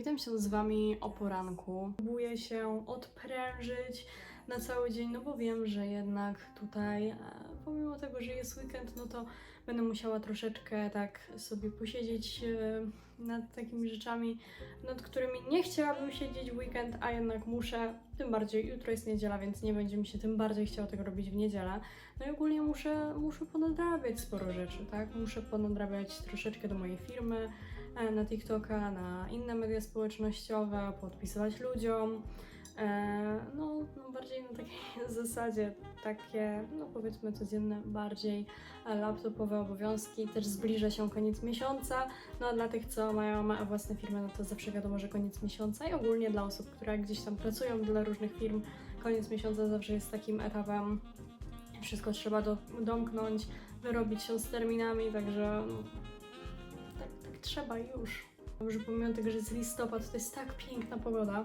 Witam się z Wami o poranku. Próbuję się odprężyć na cały dzień, no bo wiem, że jednak tutaj, e, pomimo tego, że jest weekend, no to będę musiała troszeczkę tak sobie posiedzieć e, nad takimi rzeczami, nad którymi nie chciałabym siedzieć w weekend, a jednak muszę. Tym bardziej jutro jest niedziela, więc nie będzie mi się tym bardziej chciało tego robić w niedzielę. No i ogólnie muszę, muszę ponadrabiać sporo rzeczy, tak? Muszę ponadrabiać troszeczkę do mojej firmy, na TikToka, na inne media społecznościowe, podpisywać ludziom. E, No, no bardziej na takiej zasadzie takie, no powiedzmy codzienne, bardziej e, laptopowe obowiązki. Też zbliża się koniec miesiąca. No a dla tych, co mają własne firmy, no to zawsze wiadomo, że koniec miesiąca i ogólnie dla osób, które gdzieś tam pracują dla różnych firm, koniec miesiąca zawsze jest takim etapem. Wszystko trzeba do, domknąć, wyrobić się z terminami, także no, trzeba już. Że pomimo tego, że jest listopad, to jest tak piękna pogoda.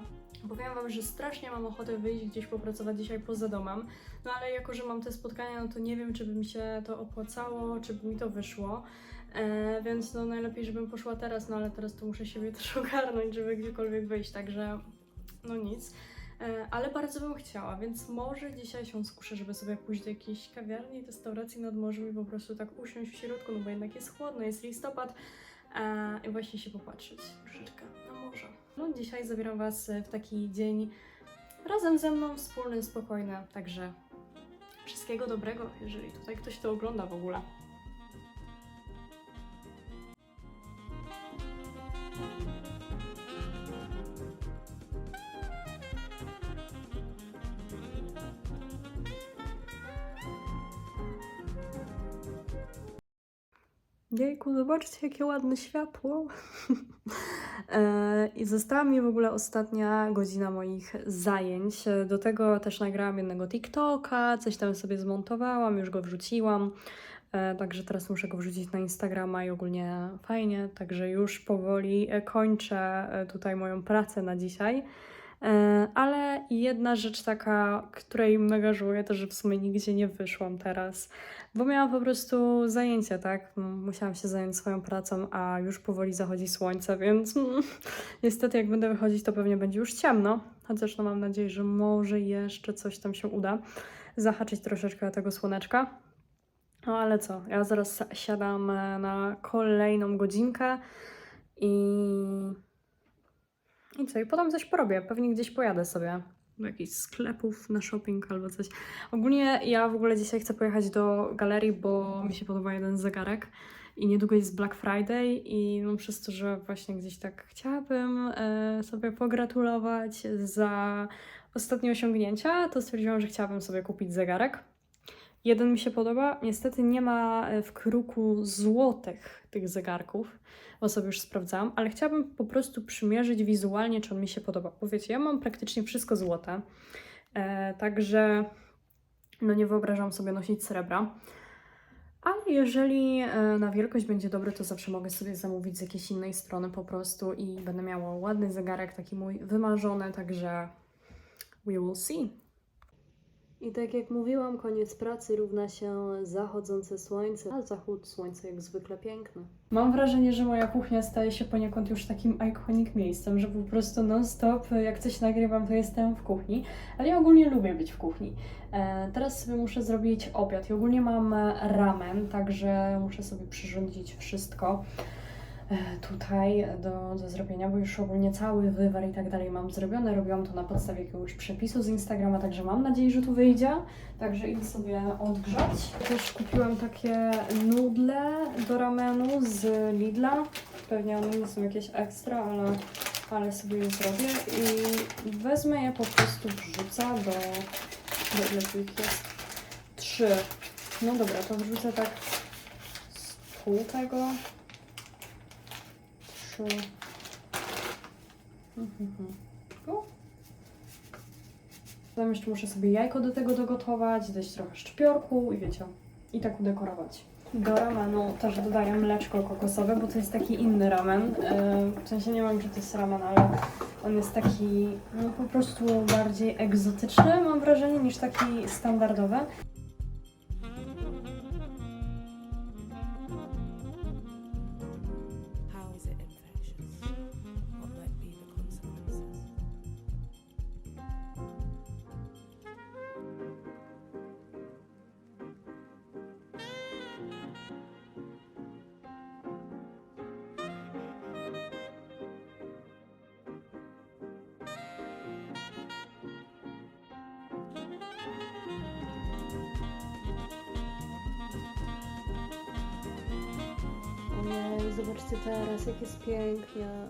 Powiem Wam, że strasznie mam ochotę wyjść gdzieś popracować dzisiaj poza domem, no ale jako, że mam te spotkania, no to nie wiem, czy by mi się to opłacało, czy by mi to wyszło. E, więc no najlepiej, żebym poszła teraz, no ale teraz to muszę siebie też ogarnąć, żeby gdziekolwiek wyjść, także no nic. E, ale bardzo bym chciała, więc może dzisiaj się skuszę, żeby sobie pójść do jakiejś kawiarni, restauracji nad morzem i po prostu tak usiąść w środku, no bo jednak jest chłodno, jest listopad i właśnie się popatrzeć troszeczkę na morze. No dzisiaj zabieram Was w taki dzień razem ze mną, wspólny, spokojny, także wszystkiego dobrego, jeżeli tutaj ktoś to ogląda w ogóle. Jejku, zobaczcie jakie ładne światło. E, I została mi w ogóle ostatnia godzina moich zajęć. Do tego też nagrałam jednego TikToka, coś tam sobie zmontowałam, już go wrzuciłam. E, Także teraz muszę go wrzucić na Instagrama i ogólnie fajnie. Także już powoli kończę e, tutaj moją pracę na dzisiaj. E, Ale jedna rzecz taka, której mega żałuję, to że w sumie nigdzie nie wyszłam teraz, bo miałam po prostu zajęcia, tak? Musiałam się zająć swoją pracą, a już powoli zachodzi słońce, więc niestety jak będę wychodzić, to pewnie będzie już ciemno. Chociaż no mam nadzieję, że może jeszcze coś tam się uda zahaczyć troszeczkę tego słoneczka. No ale co, ja zaraz siadam e, na kolejną godzinkę i i co? I potem coś porobię. Pewnie gdzieś pojadę sobie do jakichś sklepów na shopping albo coś. Ogólnie ja w ogóle dzisiaj chcę pojechać do galerii, bo mi się podoba jeden zegarek i niedługo jest Black Friday i no przez to, że właśnie gdzieś tak chciałabym e, sobie pogratulować za ostatnie osiągnięcia, to stwierdziłam, że chciałabym sobie kupić zegarek. Jeden mi się podoba, niestety nie ma e, w kruku złotych tych zegarków, bo sobie już sprawdzałam, ale chciałabym po prostu przymierzyć wizualnie, czy on mi się podoba. Bo wiecie, ja mam praktycznie wszystko złote, e, także no nie wyobrażam sobie nosić srebra. Ale jeżeli e, na wielkość będzie dobry, to zawsze mogę sobie zamówić z jakiejś innej strony po prostu i będę miała ładny zegarek, taki mój wymarzony, także we will see. I tak jak mówiłam, koniec pracy równa się zachodzące słońce, a zachód słońca jak zwykle piękny. Mam wrażenie, że moja kuchnia staje się poniekąd już takim iconic miejscem, że po prostu non-stop, jak coś nagrywam, to jestem w kuchni. Ale ja ogólnie lubię być w kuchni. E, teraz sobie muszę zrobić obiad i ogólnie mam ramen, także muszę sobie przyrządzić wszystko tutaj do, do zrobienia, bo już ogólnie cały wywar i tak dalej mam zrobione. Robiłam to na podstawie jakiegoś przepisu z Instagrama, także mam nadzieję, że tu wyjdzie. Także idę sobie odgrzać. Też kupiłam takie nudle do ramenu z Lidla. Pewnie one nie są jakieś ekstra, ale, ale sobie je zrobię i wezmę je po prostu wrzucę do... do ile tu jest? Trzy. No dobra, to wrzucę tak z pół tego. Trzy. Mhm. O. Potem jeszcze muszę sobie jajko do tego dogotować, dać trochę szczypiorku i wiecie, i tak udekorować. Do ramenu też dodaję mleczko kokosowe, bo to jest taki inny ramen. Yy, W sensie nie wiem, czy to jest ramen, ale on jest taki no, po prostu bardziej egzotyczny, mam wrażenie, niż taki standardowy. Ojej, zobaczcie teraz, jak jest pięknie.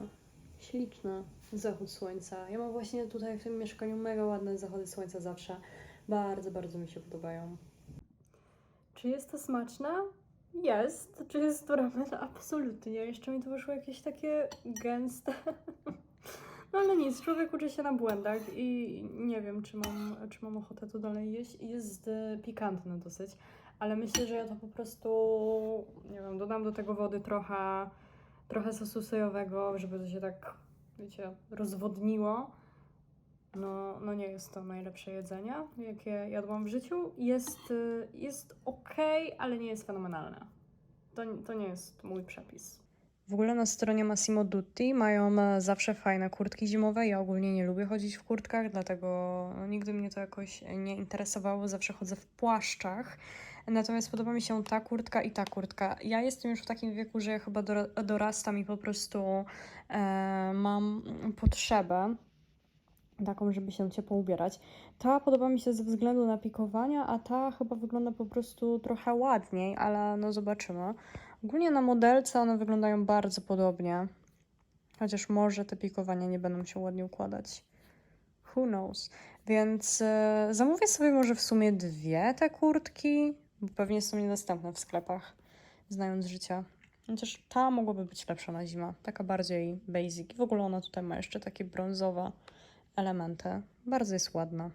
Śliczne. Zachód słońca. Ja mam właśnie tutaj w tym mieszkaniu mega ładne zachody słońca zawsze. Bardzo, bardzo mi się podobają. Czy jest to smaczne? Jest. Czy jest to ramen? Absolutnie. Jeszcze mi to wyszło jakieś takie gęste. No ale nic, człowiek uczy się na błędach i nie wiem, czy mam, czy mam ochotę to dalej jeść. Jest e, pikantne dosyć, ale myślę, że ja to po prostu, nie wiem, dodam do tego wody trochę, trochę sosu sojowego, żeby to się tak, wiecie, rozwodniło. No, no nie jest to najlepsze jedzenie, jakie jadłam w życiu. Jest, y, jest ok, ale nie jest fenomenalne. To, to nie jest mój przepis. W ogóle na stronie Massimo Dutti mają e, zawsze fajne kurtki zimowe. Ja ogólnie nie lubię chodzić w kurtkach, dlatego nigdy mnie to jakoś nie interesowało. Zawsze chodzę w płaszczach. Natomiast podoba mi się ta kurtka i ta kurtka. Ja jestem już w takim wieku, że ja chyba dora- dorastam i po prostu e, mam potrzebę taką, żeby się ciepło ubierać. Ta podoba mi się ze względu na pikowania, a ta chyba wygląda po prostu trochę ładniej, ale no zobaczymy. Ogólnie na modelce one wyglądają bardzo podobnie. Chociaż może te pikowania nie będą się ładnie układać. Who knows? Więc e, zamówię sobie może w sumie dwie te kurtki, bo pewnie są niedostępne w sklepach, znając życie. Chociaż ta mogłaby być lepsza na zimę, taka bardziej basic. W ogóle ona tutaj ma jeszcze takie brązowe elementy. Bardzo jest ładna.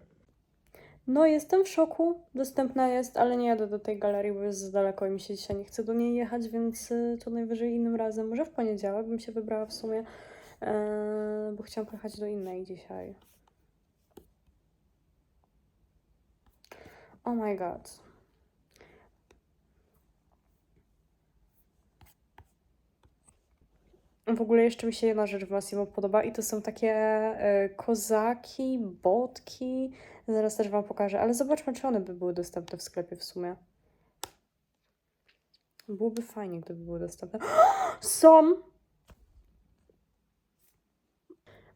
No, jestem w szoku. Dostępna jest, ale nie jadę do tej galerii, bo jest za daleko i mi się dzisiaj nie chce do niej jechać, więc y, to najwyżej innym razem. Może w poniedziałek bym się wybrała w sumie, e, bo chciałam pojechać do innej dzisiaj. Oh my god. W ogóle jeszcze mi się jedna rzecz w Massimo podoba i to są takie e, kozaki, botki. Zaraz też Wam pokażę, ale zobaczmy, czy one by były dostępne w sklepie w sumie. Byłoby fajnie, gdyby były dostępne. Są!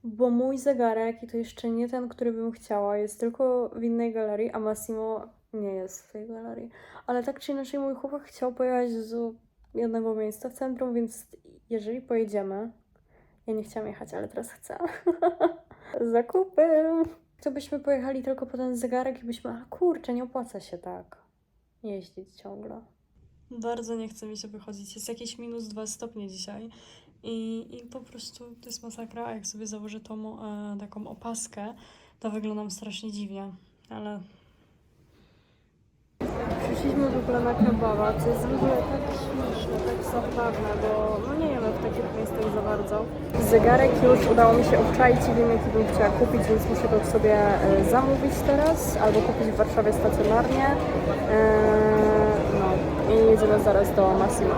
Bo mój zegarek, i to jeszcze nie ten, który bym chciała, jest tylko w innej galerii, a Massimo nie jest w tej galerii. Ale tak czy inaczej, mój chłopak chciał pojechać z jednego miejsca w centrum, więc jeżeli pojedziemy, ja nie chciałam jechać, ale teraz chcę. Zakupy! To byśmy pojechali tylko po ten zegarek i byśmy, a kurczę, nie opłaca się tak jeździć ciągle. Bardzo nie chce mi się wychodzić. Jest jakieś minus 2 stopnie dzisiaj i, i po prostu to jest masakra. A jak sobie założę tą e, taką opaskę, to wyglądam strasznie dziwnie, ale Przyszliśmy w ogóle na kebaba, co jest w ogóle tak śmieszne, tak zabawne, bo no nie jemy w takich miejscach za bardzo. Zegarek już udało mi się obczaić i wiem jaki bym chciała kupić, więc muszę go sobie e, zamówić teraz, albo kupić w Warszawie stacjonarnie. E, no i jedziemy zaraz do Massimo.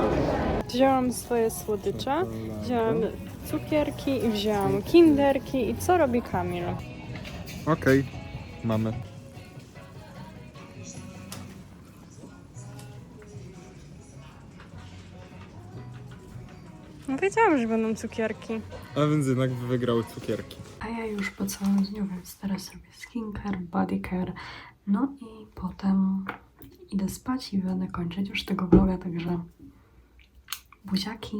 Wzięłam swoje słodycze, wzięłam cukierki i wzięłam kinderki i co robi Kamil? Okej, mamy. No wiedziałam, że będą cukierki. A więc jednak wygrały cukierki. A ja już po całym dniu, więc teraz robię skincare, bodycare, no i potem idę spać i będę kończyć już tego vloga, także buziaki.